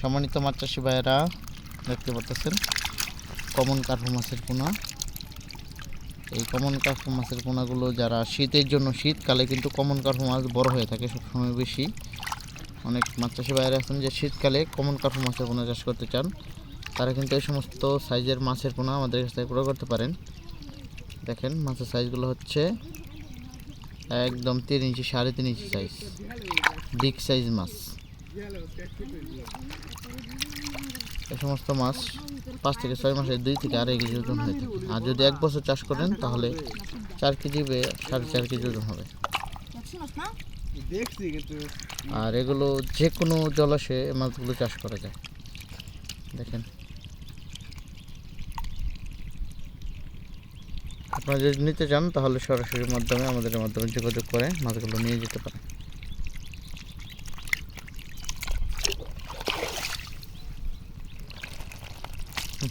সম্মানিত মাছ চাষি ভাইয়েরা, দেখতে পাচ্ছেন কমন কার্পু মাছের পোনা। এই কমন কার্পু মাছের পোনাগুলো যারা শীতের জন্য, শীতকালে কিন্তু কমন কার্পু মাছ বড় হয়ে থাকে সবসময় বেশি। অনেক মাছ চাষি ভাইয়েরা আছেন যে শীতকালে কমন কার্পু মাছের পোনা চাষ করতে চান, তারা কিন্তু এই সমস্ত সাইজের মাছের পোনা আমাদের কাছ থেকে করতে পারেন। দেখেন, মাছের সাইজগুলো হচ্ছে একদম তিন ইঞ্চি সাড়ে তিন ইঞ্চি সাইজ বিগ সাইজ মাছ। এই সমস্ত মাছ পাঁচ থেকে ছয় মাসে দুই থেকে আড়াই কেজি ওজন হয়ে থাকে। আর যদি এক বছর চাষ করেন, তাহলে চার কেজি বে সাড়ে চার কেজি ওজন হবে। আর এগুলো যে কোনো জলাশয়ে মাছগুলো চাষ করা যায়। দেখেন। আপনারা যদি নিতে চান, তাহলে সরাসরি মাধ্যমে, আমাদের মাধ্যমে যোগাযোগ করে মাছগুলো নিয়ে যেতে পারেন। ครับ